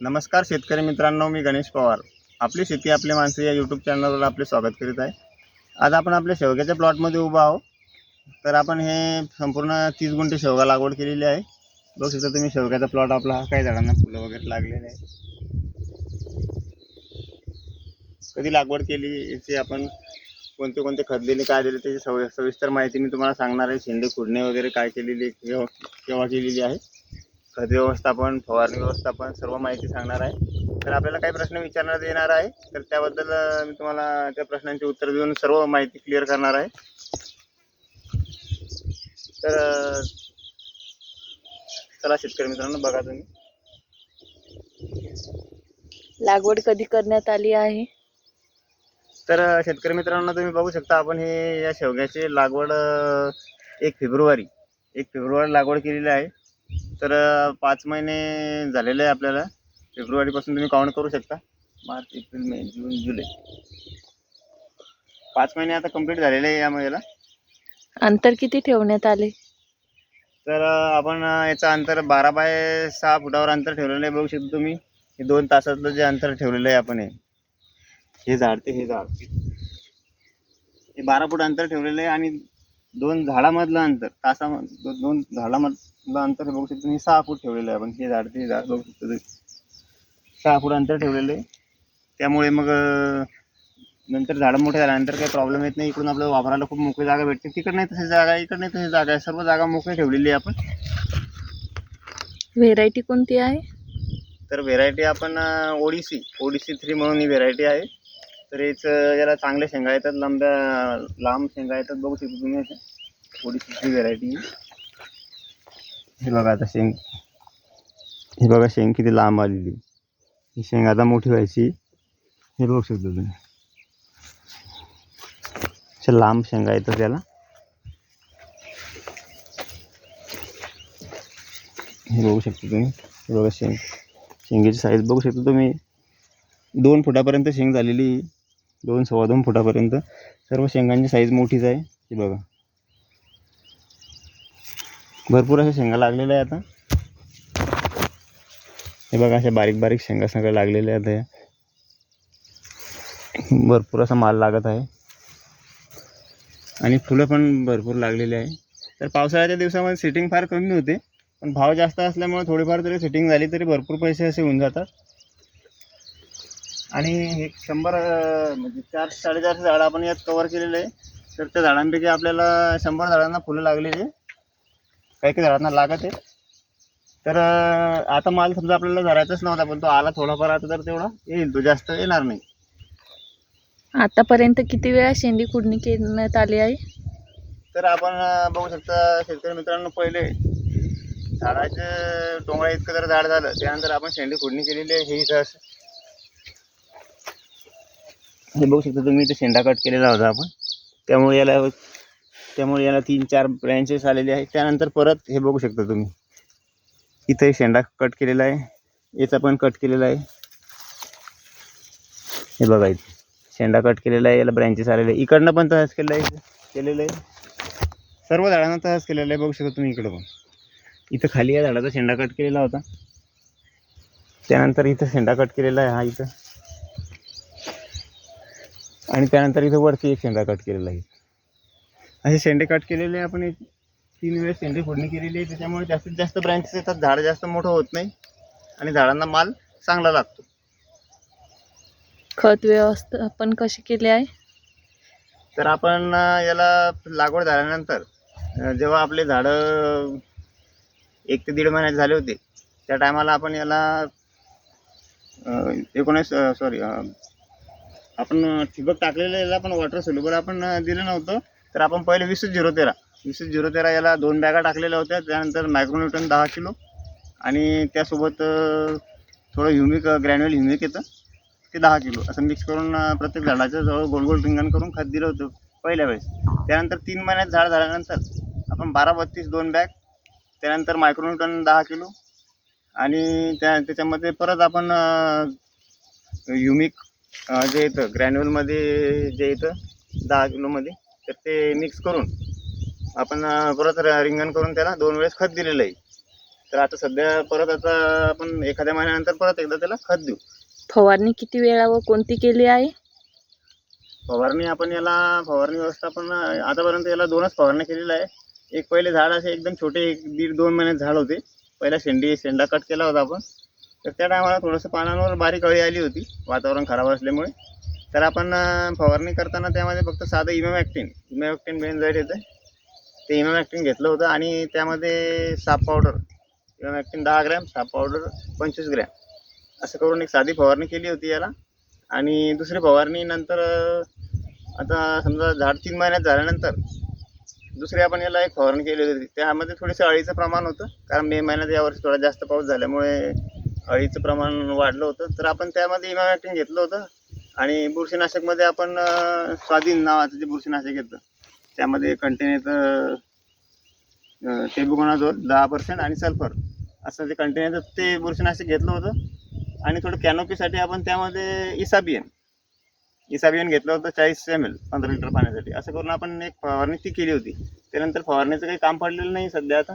नमस्कार शेतकरी मित्रांनो मी गणेश पवार. आपली शेती आपली माणसं या यूट्यूब चॅनलवर आपले स्वागत करीत आहे. आज आपण आपल्या शेवग्याच्या प्लॉटमध्ये उभा आहोत. तर आपण हे संपूर्ण तीस गुंठे शेवगा लागवड केलेली आहे. बघू शकता तुम्ही शेवग्याचा प्लॉट आपला हा काही झाडांना फुलं वगैरे लागलेले आहे कधी लागवड केली याची आपण कोणते कोणते खत दिले काय दिले त्याची सव सविस्तर माहिती मी तुम्हाला सांगणार आहे. शेंडे खुडणे वगैरे काय केलेली केव्हा केव्हा केलेली आहे. खत व्यवस्थापन फवारणी व्यवस्थापन सर्व माहिती सांगणार आहे. तर आपल्याला काही प्रश्न विचारण्यात येणार आहे तर त्याबद्दल मी तुम्हाला त्या प्रश्नांची उत्तर देऊन सर्व माहिती क्लिअर करणार आहे. तर चला शेतकरी मित्रांनो बघा तुम्ही. लागवड कधी करण्यात आली आहे? तर शेतकरी मित्रांनो तुम्ही बघू शकता आपण हे या शेवग्याची लागवड एक फेब्रुवारी एक फेब्रुवारी लागवड केलेली आहे. तर पाच महिने झालेले आहे आपल्याला. फेब्रुवारीपासून तुम्ही काउंट करू शकता. मार्च एप्रिल मे जून जुलै. पाच महिने आता कंप्लीट झालेले आहे या याला. अंतर किती ठेवण्यात आले? तर आपण याचं अंतर बारा बाय सहा फुटावर अंतर ठेवलेलं आहे. बघू शकता तुम्ही हे दोन तासातलं जे अंतर ठेवलेलं आहे आपण हे. हे झाड ते हे झाड. हे बारा फूट अंतर ठेवलेलं आहे आणि दोन झाडामधलं अंतर तासा दोन झाडामधलं अंतर हे बघू शकता. तुम्ही सहा फूट ठेवलेलं आहे आपण हे झाड ते झाड बघू शकता सहा फूट अंतर ठेवलेलं आहे. त्यामुळे मग नंतर झाडं मोठे झाल्यानंतर काही प्रॉब्लेम येत नाही. इकडून आपल्याला वापरायला खूप मोकळी जागा भेटते. तिकडे नाही तशी जागा आहे इकडे नाही तशी जागा आहे. सर्व जागा मोकळी ठेवलेली आहे आपण. व्हेरायटी कोणती आहे? तर व्हेरायटी आपण ओडिसी ओडिसी थ्री म्हणून ही व्हेरायटी आहे. तर याचं याला चांगल्या शेंगा येतात लांब्या लांब शेंगा येतात. बघू शकता तुम्ही थोडीशी व्हरायटी व्हेरायटी हे बघा आता शेंग. हे बघा शेंग किती लांब आलेली. ही शेंग आता मोठी व्हायची. हे बघू शकता तुम्ही. अशा लांब शेंगा येतात त्याला हे बघू शकता तुम्ही. हे बघा शेंग. शेंगेची साईज बघू शकता तुम्ही. दोन फुटापर्यंत शेंग झालेली. आहे. दोन सव्वा दोन फुटापर्यंत. सर्व शेंगांची साईज मोठीच आहे. हे बघा. भरपूर अशा शेंगा लागलेल्या आहे आता. हे बघा अशा बारीक बारीक शेंगा सगळ्या लागलेल्या आहेत या. भरपूर असा माल लागत आहे. आणि फुलं पण भरपूर लागलेली आहे. तर पावसाळ्याच्या दिवसामध्ये सिटिंग फार कमी होते. पण भाव जास्त असल्यामुळे थोडीफार जरी सेटिंग झाली तरी भरपूर पैसे असे होऊन जातात. आणि हे शंभर म्हणजे चार साडेचारशे झाडं आपण यात कवर केलेले आहे. तर त्या झाडांपैकी आपल्याला शंभर झाडांना फुलं लागलेली आहे काही काही झाडांना लागत आहे तर आता माल समजा आपल्याला धरायचाच नव्हता पण तो आला थोडाफार आता तर तेवढा येईल. तो जास्त येणार नाही. आतापर्यंत किती वेळा शेंडी खुडणी करण्यात आली आहे? तर आपण बघू शकता शेतकरी मित्रांनो पहिले झाडाचं डोंगळा इतकं जर झाड झालं त्यानंतर आपण शेंडी फोडणी केलेली आहे. हे हे बघू शकता तुम्ही इथे शेंडा कट केलेला होता आपण. त्यामुळे याला त्यामुळे याला तीन चार ब्रँचेस आलेले आहेत. त्यानंतर परत हे बघू शकता तुम्ही. इथे शेंडा कट केलेला आहे. याचा पण कट केलेला आहे. हे बघा इथे. शेंडा कट केलेला आहे. याला ब्रँचेस आलेले आहे इकडनं पण तसंच केलेलं आहे. केलेलं आहे. सर्व झाडांना तसंच केलेलं आहे. बघू शकता तुम्ही इकडं पण. इथं खाली या झाडाचा शेंडा कट केलेला होता. त्यानंतर इथं शेंडा कट केलेला आहे. हा इथं. आणि त्यानंतर इथं वरती एक शेंडा कट केलेला आहे. असे शेंडे कट केलेले आपण एक तीन वेळेस शेंडे फोडणी केलेली आहे. त्याच्यामुळे जास्तीत जास्त ब्रँचेस येतात. झाड जास्त मोठं होत नाही. आणि झाडांना माल चांगला लागतो. खत व्यवस्थापन कसे केले आहे? तर आपण याला लागवड झाल्यानंतर जेव्हा आपले झाडं एक ते दीड महिन्याचे झाले होते त्या टायमाला आपण याला एकोणीस सॉरी आपण ठिबक टाकलेलं याला पण वॉटर सोल्युबल आपण दिलं नव्हतं. तर आपण पहिले वीस झिरो तेरा. वीस झिरो तेरा याला दोन बॅगा टाकलेल्या होत्या. त्यानंतर मायक्रोन्यूटन दहा किलो. आणि त्यासोबत थोडं ह्युमिक ग्रॅन्युअल ह्युमिक येतं. ते दहा किलो. असं मिक्स करून प्रत्येक झाडाच्या जवळ गोल गोल रिंगण करून खत दिलं होतं पहिल्या वेळेस. त्यानंतर तीन महिन्यात झाड झाल्यानंतर आपण बारा बत्तीस दोन बॅग. त्यानंतर मायक्रोन्यूटन दहा किलो. आणि त्या त्याच्यामध्ये परत आपण युमिक जे येतं ग्रॅन्युअलमध्ये जे येतं दहा किलोमध्ये तर ते मिक्स करून आपण परत रिंगण करून त्याला दोन वेळेस खत दिलेलं आहे. तर आता सध्या परत आता आपण एखाद्या महिन्यानंतर परत एकदा त्याला खत देऊ. फवारणी किती वेळा व कोणती केली आहे? फवारणी आपण याला फवारणी व्यवस्थापन आतापर्यंत याला दोनच फवारणी केलेल्या आहे. एक पहिले झाड असे एकदम छोटे एक दीड दोन महिन्यात झाड होते. पहिला शेंडी शेंडा कट केला होता आपण. तर त्या टायमाला थोडंसं पानांवर बारीक अळी आली होती वातावरण खराब असल्यामुळे. तर आपण फवारणी करताना त्यामध्ये फक्त साधं इमॅमॅक्टिन इमॅमॅक्टिन मेन बेनझाईड येतं ते इमॅमॅक्टिन घेतलं होतं आणि त्यामध्ये साप पावडर इमॅमॅक्टिन दहा ग्रॅम साप पावडर पंचवीस ग्रॅम. असं करून एक साधी फवारणी केली होती याला. आणि दुसरी फवारणी नंतर आता समजा झाड तीन महिन्यात झाल्यानंतर दुसरी आपण याला एक फवारणी केली होती. त्यामध्ये थोडंसं अळीचं प्रमाण होतं. कारण मे महिन्यात यावर्षी थोडा जास्त पाऊस झाल्यामुळे अळीचं प्रमाण वाढलं होतं तर आपण त्यामध्ये इमॅक्टिन घेतलं होतं. आणि बुरशीनाशकमध्ये आपण स्वाधीन नावाचं जे बुरशीनाशक येतं त्यामध्ये कंटेन येतं टेबुकोनाझोल दहा पर्सेंट आणि सल्फर असं जे कंटेन येतं ते बुरशीनाशक घेतलं होतं. आणि थोडं कॅनोपीसाठी आपण त्यामध्ये इसाबियन इसाबियन घेतलं होतं चाळीस एम एल पंधरा लिटर पाण्यासाठी. असं करून आपण एक फवारणी ती केली होती. त्यानंतर फवारणीचं काही काम पडलेलं नाही सध्या आता.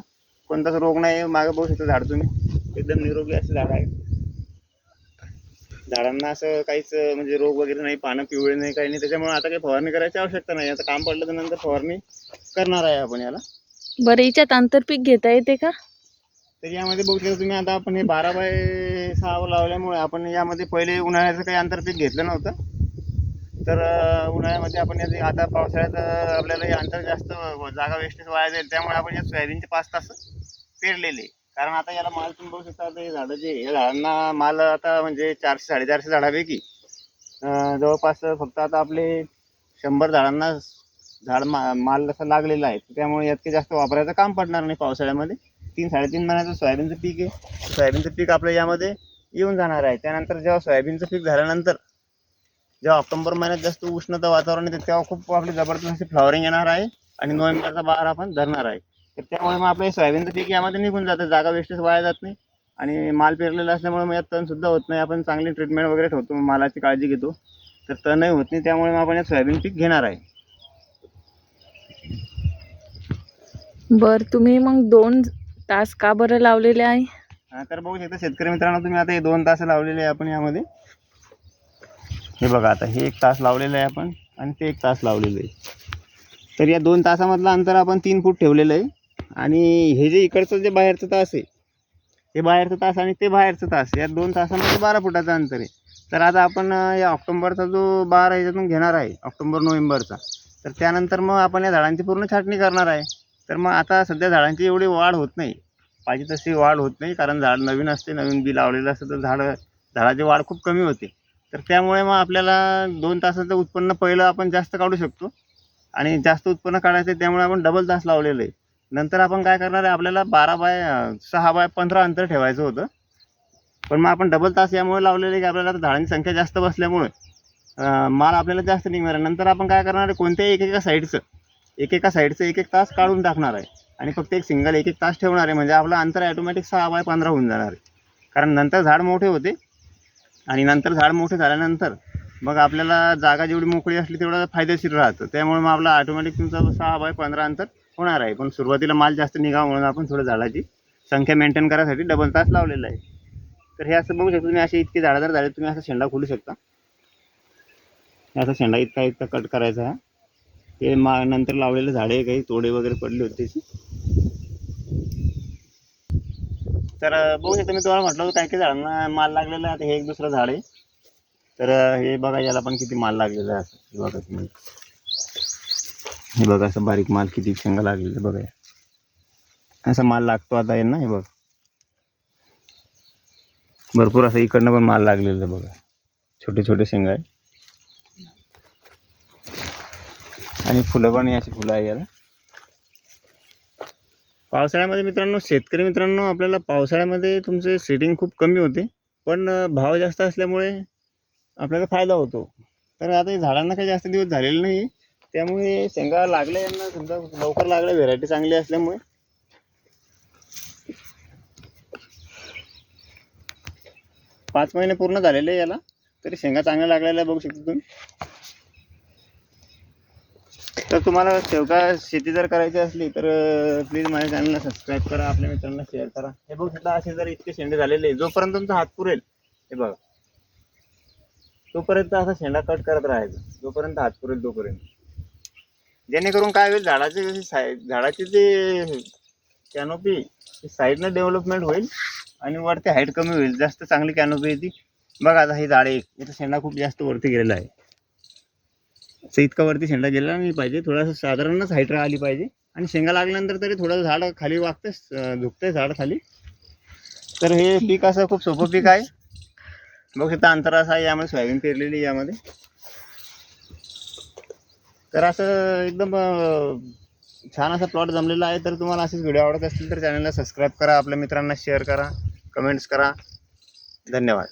कोणताच रोग नाही मागं बघू शकतो झाड तुम्ही. एकदम निरोगी असे झाड आहे झाडांना असं काहीच म्हणजे रोग वगैरे नाही पानं पिवळे नाही काही नाही. त्याच्यामुळे आता काही फवारणी करायची आवश्यकता नाही. आता काम पडलं तर नंतर फवारणी करणार आहे आपण याला. बरं याच्यात आंतरपीक घेता येते का? तर यामध्ये बघू शकता तुम्ही आता आपण हे बारा बाय सहा लावल्यामुळे आपण यामध्ये पहिले उन्हाळ्याचं काही आंतरपीक घेतलं नव्हतं. तर उन्हाळ्यामध्ये आपण याचे आता पावसाळ्यात आपल्याला हे अंतर जास्त जागा वेस्टेज वाया जाईल. त्यामुळे आपण या सोयाबीनचे पाच तास पेरलेले. कारण आता याला माल तुम्ही बघू शकता आता हे झाडं जे या झाडांना माल आता म्हणजे चारशे साडेचारशे झाडापैकी. अं, जवळपास फक्त आता आपले शंभर झाडांना झाड मा माल असं लागलेला आहे. त्यामुळे यात काही जास्त वापरायचं काम पडणार नाही पावसाळ्यामध्ये. तीन साडेतीन महिन्याचं सोयाबीनचं पीक आहे. सोयाबीनचं पीक आपलं यामध्ये येऊन जाणार आहे. त्यानंतर जेव्हा सोयाबीनचं पीक झाल्यानंतर जेव्हा ऑक्टोबर महिन्यात जास्त उष्णता वातावरण येते तेव्हा खूप आपली जबरदस्त अशी फ्लॉवरिंग येणार आहे आणि नोव्हेंबरचा बहार आपण धरणार आहे. तर त्यामुळे मग आपलं सोयाबीनचं पीक यामध्ये निघून जातं जागा वेस्टेज वाया जात नाही. आणि माल पेरलेला असल्यामुळे मग यात तणसुद्धा होत नाही. आपण चांगली ट्रीटमेंट वगैरे ठेवतो मालाची काळजी घेतो. तर तणही होत नाही त्यामुळे मग आपण यात सोयाबीन पीक घेणार आहे. बरं तुम्ही मग दोन तास का बरं लावलेले आहे? हा, तर बघू शकता शेतकरी मित्रांनो तुम्ही आता हे दोन तास लावलेले आहे आपण यामध्ये. हे बघा आता हे एक तास लावलेलं आहे आपण आणि ते एक तास लावलेलं आहे. तर या दोन तासामधलं अंतर आपण तीन फूट ठेवलेलं आहे. आणि हे जे इकडचं जे बाहेरचं तास आहे हे बाहेरचं तास आणि ते बाहेरचं तास या दोन तासामध्ये बारा फुटाचं अंतर आहे. तर आता आपण या ऑक्टोंबरचा जो बार आहे याच्यातून घेणार आहे ऑक्टोंबर नोव्हेंबरचा तर त्यानंतर मग आपण या झाडांची पूर्ण छाटणी करणार आहे. तर मग आता सध्या झाडांची एवढी वाढ होत नाही. पाहिजे तशी वाढ होत नाही कारण झाड नवीन असते नवीन बी लावलेलं असतं तर झाडं झाडाची वाढ खूप कमी होते. तर त्यामुळे मग आपल्याला दोन तासाचं उत्पन्न पहिलं आपण जास्त काढू शकतो. आणि जास्त उत्पन्न काढायचं आहे त्यामुळे आपण डबल तास लावलेलं आहे. नंतर आपण काय करणार आहे आपल्याला बारा बाय सहा बाय पंधरा अंतर ठेवायचं होतं. पण मग आपण डबल तास यामुळे लावलेले आहे की आपल्याला झाडांची संख्या जास्त बसल्यामुळे माल आपल्याला जास्त निघणार आहे. नंतर आपण काय करणार आहे कोणत्याही एकेका साईडचं एकेका साईडचं एक एक तास काढून टाकणार आहे. आणि फक्त एक सिंगल एक एक तास ठेवणार आहे म्हणजे आपलं अंतर ॲटोमॅटिक सहा बाय पंधरा होऊन जाणार आहे. कारण नंतर झाड मोठे होते. आणि नंतर झाड मोठे झाल्यानंतर मग आपल्याला जागा जेवढी मोकळी असली तेवढं फायदेशीर राहतं. त्यामुळे मग आपलं ऑटोमॅटिक तुमचं सहा बाय पंधरा अंतर होणार आहे. पण सुरुवातीला माल जास्त निघावा म्हणून आपण थोडं झाडाची संख्या मेंटेन करायसाठी डबल तास लावलेला आहे. तर हे असं बघू शकता तुम्ही असे इतके झाडं जर झाले तुम्ही असा शेंडा खोलू शकता. असा शेंडा इतका इतका कट करायचा हा. ते मा नंतर लावलेले झाडे काही तोडे वगैरे पडले होते तर बघू शकता मी तुम्हाला म्हटलं होतं काय काही झाडांना माल लागलेला आहे आता हे एक दुसरं झाड आहे. तर हे बघा याला पण किती माल लागलेला आहे असं. बघा तुम्ही. हे बघा असं बारीक माल किती शेंगा लागलेले बघा असा माल लागतो आता यांना हे बघ. भरपूर असं इकडनं पण माल लागलेला आहे बघा. छोटे छोटे शेंगा आहे. आणि फुलं पण अशी फुलं आहे याला. पावसाळ्यामध्ये मित्रांनो शेतकरी मित्रांनो आपल्याला पावसाळ्यामध्ये तुमचे सेटिंग खूप कमी होते. पण भाव जास्त असल्यामुळे आपल्याला फायदा होतो. तर आता झाडांना काही जास्त दिवस झालेले नाही त्यामुळे शेंगा लागल्या यांना समजा लवकर लागल्या व्हेरायटी चांगली असल्यामुळे. पाच महिने पूर्ण झालेले याला. तरी शेंगा चांगल्या लागलेल्या बघू शकता तुम्ही. तर तुम्हाला शेवगा शेती जर करायची असली तर प्लीज माझ्या चॅनलला सबस्क्राईब करा आपल्या मित्रांना शेअर करा. हे बघ सुद्धा असे जर इतके शेंडे झालेले जोपर्यंत तुमचा हात पुरेल हे बघा. तोपर्यंत असा शेंडा कट करत राहायचा. जोपर्यंत हात पुरेल तोपर्यंत. जेणेकरून काय होईल झाडाचे जसे साई झाडाची कॅनोपी साईडनं डेव्हलपमेंट होईल आणि वरती हाईट कमी होईल. जास्त चांगली कॅनोपी येते बघा आता हे झाड एक. इथं शेंडा खूप जास्त वरती गेलेला आहे. असं इतका वरती शेंडा गेला नाही पाहिजे. थोडासा साधारणच हाईट आली पाहिजे. आणि शेंगा लागल्यानंतर तरी थोडं झाड खाली वागतंय झुकतंय झाड खाली. तर हे पीक असं खूप सोपं पीक आहे. बघ इथं अंतर असं आहे यामध्ये सोयाबीन पेरलेली यामध्ये. तर असं एकदम छान असा प्लॉट जमलेला आहे. तर तुम्हाला असेच व्हिडिओ आवडत असतील तर चॅनलला सबस्क्राईब करा. आपल्या मित्रांना शेअर करा. कमेंट्स करा. धन्यवाद.